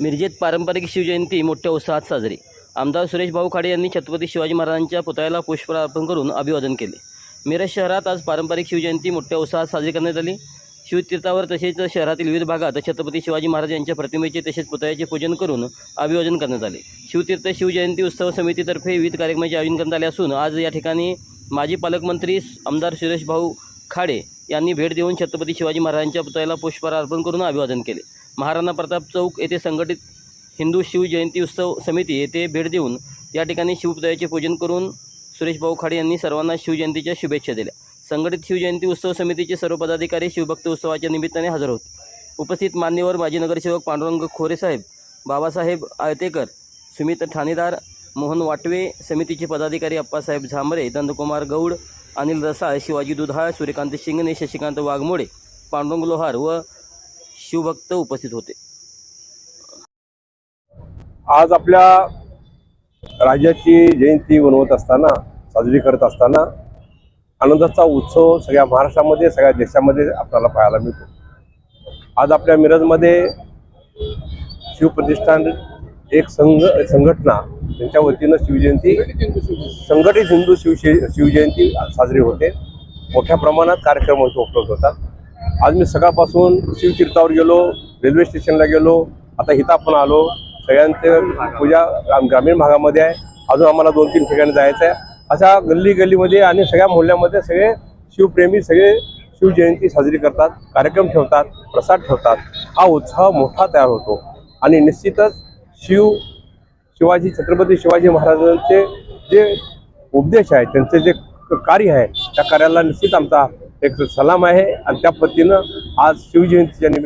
मिरजेत पारंपरिक शिवजयंती मोठ्या उत्साहात साजरी. आमदार सुरेश भाऊ खाडे यांनी छत्रपती शिवाजी महाराजांच्या पुतळ्याला पुष्पहार अर्पण करून अभिवादन केले. मिरज शहरात आज पारंपरिक शिवजयंती मोठ्या उत्साहात साजरी करण्यात आली. शिवतीर्थावर तसेच शहरातील विविध भागात छत्रपती शिवाजी महाराज यांच्या प्रतिमेचे तसेच पुतळ्याचे पूजन करून अभिवादन करण्यात आले. शिवतीर्थ शिवजयंती उत्सव समितीतर्फे विविध कार्यक्रमाचे आयोजन करण्यात आले असून आज या ठिकाणी माजी पालकमंत्री आमदार सुरेश भाऊ खाडे यांनी भेट देऊन छत्रपती शिवाजी महाराजांच्या पुतळ्याला पुष्पहार अर्पण करून अभिवादन केले. महाराणा प्रताप चौक येथे संघटित हिंदू शिवजयंती उत्सव समिती येथे भेट देऊन या ठिकाणी शिवपुतळ्याचे पूजन करून सुरेश भाऊ खाडे यांनी सर्वांना शिवजयंतीच्या शुभेच्छा दिल्या. संघटित शिवजयंती उत्सव समितीचे सर्व पदाधिकारी शिवभक्त उत्सवाच्या निमित्ताने हजर होते. उपस्थित मान्यवर माजी नगरसेवक पांडुरंग खोरेसाहेब बाबासाहेब आळतेकर सुमित ठाणेदार मोहन वाटवे समितीचे पदाधिकारी अप्पासाहेब झांबरे नंदकुमार गौड अनिल रसाळ शिवाजी दुधाळ सूर्यकांत शिंगणे शशिकांत वाघमोडे पांडुरंग लोहार व शिवभक्त उपस्थित होते. आज आपल्या राज्याची जयंती बनवत असताना साजरी करत असताना आनंदाचा उत्सव सगळ्या महाराष्ट्रामध्ये सगळ्या देशामध्ये आपल्याला पाहायला मिळतो. आज आपल्या मिरजमध्ये शिवप्रतिष्ठान एक संघ संघटना त्यांच्या वतीनं शिवजयंती संघटित हिंदू शिवशे शिवजयंती साजरी होते. मोठ्या प्रमाणात कार्यक्रम उपलब्ध होतात. आज मी सकाळपासून शिवतीर्थावर गेलो रेल्वे स्टेशनला गेलो आता हिता पण आलो. सगळ्यांचे पूजा ग्राम- ग्रामीण भागामध्ये आहे. अजून आम्हाला दोन तीन ठिकाणी जायचं आहे अशा गल्ली गल्लीमध्ये आणि सगळ्या मोहल्ल्यामध्ये सगळे शिवप्रेमी सगळे शिवजयंती साजरी करतात कार्यक्रम ठेवतात प्रसाद ठेवतात. हा उत्साह मोठा तयार होतो. आणि निश्चितच शिव शिवाजी छत्रपती शिवाजी महाराजांचे जे उपदेश आहे त्यांचे जे कार्य आहे त्या कार्याला निश्चित आमचा एक सलाम आहे. आणि त्या पद्धतीनं आज शिवजयंतीच्या निमित्त